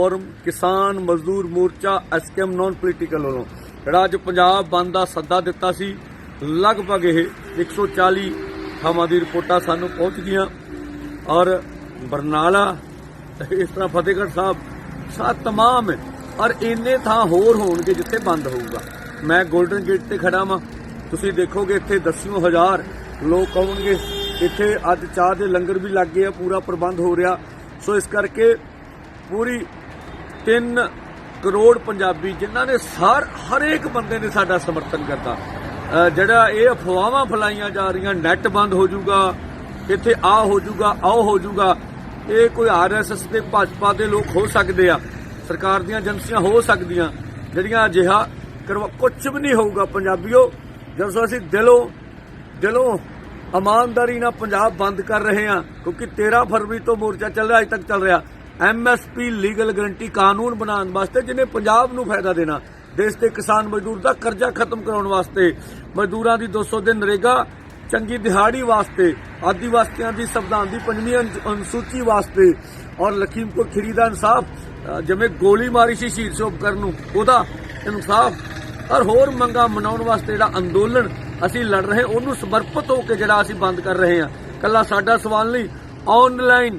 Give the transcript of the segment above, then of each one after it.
Form, ਕਿਸਾਨ ਮਜ਼ਦੂਰ ਮੋਰਚਾ ਐਸਕੇਐਮ ਨਾਨ ਪੋਲੀਟੀਕਲ ਵੱਲੋਂ। ਜਿਹੜਾ ਅੱਜ ਪੰਜਾਬ ਬੰਦ ਦਾ ਸੱਦਾ ਦਿੱਤਾ ਸੀ, ਲਗਭਗ ਇਹ 140 ਥਾਵਾਂ ਦੀ ਰਿਪੋਰਟਾਂ ਸਾਨੂੰ ਪਹੁੰਚ ਗਈਆਂ। ਔਰ ਬਰਨਾਲਾ, ਇਸ ਤਰ੍ਹਾਂ ਫਤਿਹਗੜ੍ਹ ਸਾਹਿਬ ਸਾ ਤਮਾਮ ਹੈ। ਔਰ ਇੰਨੇ ਥਾਂ ਹੋਰ ਹੋਣਗੇ ਜਿੱਥੇ ਬੰਦ ਹੋਊਗਾ। ਮੈਂ 골ਡਨ ਗੇਟ ਤੇ ਖੜਾ ਵਾਂ। ਤੁਸੀਂ ਦੇਖੋਗੇ ਇੱਥੇ ਦਸਿਓ ਹਜ਼ਾਰ ਲੋਕ ਆਉਣਗੇ। ਇੱਥੇ ਅੱਜ ਚਾਹ ਦੇ ਲੰਗਰ ਵੀ ਲੱਗ ਗਏ ਆ, ਪੂਰਾ ਪ੍ਰਬੰਧ ਹੋ ਰਿਹਾ। ਸੋ ਇਸ ਕਰਕੇ ਪੂਰੀ 3 ਕਰੋੜ ਪੰਜਾਬੀ ਜਿਨ੍ਹਾਂ ਨੇ ਸਾਰ ਹਰੇਕ ਬੰਦੇ ਨੇ ਸਾਡਾ ਸਮਰਥਨ ਕਰਤਾ। ਜਿਹੜਾ ਇਹ ਅਫਵਾਹਾਂ ਫਲਾਈਆਂ ਜਾ ਰਹੀਆਂ ਨੈਟ ਬੰਦ ਹੋ ਜਾਊਗਾ, ਇੱਥੇ ਆ ਹੋ ਜਾਊਗਾ ਆਹ ਹੋ ਜਾਊਗਾ, ਇਹ ਕੋਈ ਆਰਐਸਐਸ ਦੇ ਭਾਜਪਾ ਦੇ ਲੋਕ ਹੋ ਸਕਦੇ ਆ, ਸਰਕਾਰ ਦੀਆਂ ਏਜੰਸੀਆਂ ਹੋ ਸਕਦੀਆਂ, ਜਿਹੜੀਆਂ ਅਜਿਹਾ ਕਰਵਾ ਕੁਝ ਵੀ ਨਹੀਂ ਹੋਊਗਾ। ਪੰਜਾਬੀਓ, ਜਦੋਂ ਅਸੀਂ ਦਿਲੋਂ ਦਿਲੋਂ ਇਮਾਨਦਾਰੀ ਨਾਲ ਪੰਜਾਬ ਬੰਦ ਕਰ ਰਹੇ ਹਾਂ, ਕਿਉਂਕਿ 13 ਫਰਵਰੀ ਤੋਂ ਮੋਰਚਾ ਚੱਲ ਰਿਹਾ, ਅਜ ਤੱਕ ਚੱਲ ਰਿਹਾ ਐਮਐਸਪੀ ਲੀਗਲ ਗਰੰਟੀ ਕਾਨੂੰਨ ਬਣਾਉਣ ਵਾਸਤੇ ਜਿਹਨੇ ਪੰਜਾਬ ਨੂੰ ਫਾਇਦਾ ਦੇਣਾ ਦੇਸ਼ ਦੇ ਕਿਸਾਨ ਮਜ਼ਦੂਰ ਦਾ ਕਰਜ਼ਾ ਖਤਮ ਕਰਾਉਣ ਵਾਸਤੇ। ਮਜ਼ਦੂਰਾਂ ਦੀ 200 ਦਿਨ ਨਰੇਗਾ ਚੰਗੀ ਦਿਹਾੜੀ ਵਾਸਤੇ ਆਦੀਵਾਸੀਆਂ ਦੀ ਸੰਵਿਧਾਨ ਦੀ ਪੰਜਵੀਂ ਅਨੁਸੂਚੀ ਵਾਸਤੇ ਔਰ ਲਖੀਮਪੁਰ ਖੀਰੀ ਦਾ ਇਨਸਾਫ ਅ, ਜਿਵੇਂ ਗੋਲੀ ਮਾਰੀ ਸੀ ਸ਼ਹੀਦ ਸੋਪਕਰ ਨੂੰ ਉਹਦਾ ਇਨਸਾਫ। ਔਰ ਹੋਰ ਮੰਗਾਂ ਮਨਾਉਣ ਵਾਸਤੇ ਜਿਹੜਾ ਅੰਦੋਲਨ ਅਸੀਂ ਲੜ ਰਹੇ ਉਹਨੂੰ ਸਮਰਪਿਤ ਹੋ ਕੇ ਜਿਹੜਾ ਅਸੀਂ ਬੰਦ ਕਰ ਰਹੇ ਹਾਂ। ਕੱਲਾ ਸਾਡਾ ਸਵਾਲ ਨਹੀਂ ਆਨਲਾਈਨ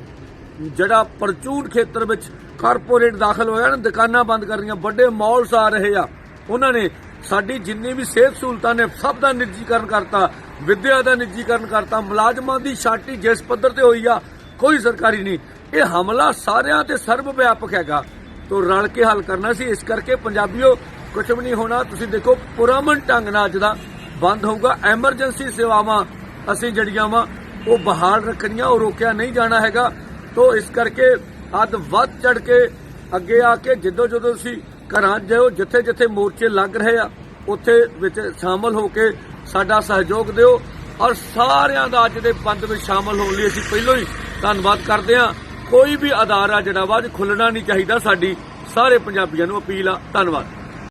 ਜਿਹੜਾ ਪਰਚੂਨ ਖੇਤਰ ਵਿੱਚ ਕਾਰਪੋਰੇਟ ਦਾਖਲ ਹੋਇਆ ਨਾ, ਦੁਕਾਨਾਂ ਬੰਦ ਕਰਨੀਆਂ ਵੱਡੇ ਮਾਲਸ ਆ ਰਹੇ ਆ। ਉਹਨਾਂ ਨੇ ਸਾਡੀ ਜਿੰਨੀ ਵੀ ਸਿਹਤ ਸਹੂਲਤਾਂ ਨੇ, ਸਭ ਦਾ ਨਿੱਜੀਕਰਨ ਕਰਤਾ, ਵਿੱਦਿਆ ਦਾ ਨਿੱਜੀਕਰਨ ਕਰਤਾ, ਮੁਲਾਜ਼ਮਾਂ ਦੀ ਛਾਟੀ ਜਿਸ ਪੱਧਰ ਤੇ ਹੋਈ ਆ, ਕੋਈ ਸਰਕਾਰੀ ਨਹੀਂ। ਇਹ ਹਮਲਾ ਸਾਰਿਆਂ ਤੇ ਸਰਬ ਵਿਆਪਕ ਹੈਗਾ। ਤੋਂ ਰਲ ਕੇ ਹੱਲ ਕਰਨਾ ਸੀ, ਇਸ ਕਰਕੇ ਪੰਜਾਬੀਓ ਕੁਝ ਵੀ ਨਹੀਂ ਹੋਣਾ, ਤੁਸੀਂ ਦੇਖੋ ਪੁਰਾਮਨ ਢੰਗ ਨਾਲ ਅੱਜ ਦਾ ਬੰਦ ਹੋਊਗਾ। ਐਮਰਜੈਂਸੀ ਸੇਵਾਵਾਂ ਅਸੀਂ ਜਿਹੜੀਆਂ ਵਾ, ਉਹ ਬਹਾਲ ਰੱਖਣੀਆਂ, ਉਹ ਰੋਕਿਆ ਨਹੀਂ ਜਾਣਾ ਹੈਗਾ। ਤੋਂ ਇਸ ਕਰਕੇ ਅੱਧ ਵੱਧ ਚੜ ਕੇ ਅੱਗੇ ਆ ਕੇ ਜਦੋਂ ਜਦੋਂ ਤੁਸੀਂ ਘਰਾਂ 'ਚ ਜਾਓ ਜਿੱਥੇ ਜਿੱਥੇ ਮੋਰਚੇ ਲੱਗ ਰਹੇ ਆ, ਉੱਥੇ ਵਿੱਚ ਸ਼ਾਮਲ ਹੋ ਕੇ ਸਾਡਾ ਸਹਿਯੋਗ ਦਿਓ ਔਰ ਸਾਰਿਆਂ ਦਾ ਅੱਜ ਦੇ ਬੰਦ ਵਿੱਚ ਸ਼ਾਮਲ ਹੋਣ ਲਈ ਅਸੀਂ ਪਹਿਲਾਂ ਹੀ ਧੰਨਵਾਦ ਕਰਦੇ ਹਾਂ। ਕੋਈ ਵੀ ਅਦਾਰਾ ਜਿਹੜਾ ਵਾ ਅੱਜ ਖੁੱਲਣਾ ਨਹੀਂ ਚਾਹੀਦਾ ਸਾਡੀ। ਸਾਰੇ ਪੰਜਾਬੀਆਂ ਨੂੰ ਅਪੀਲ ਆ। ਧੰਨਵਾਦ।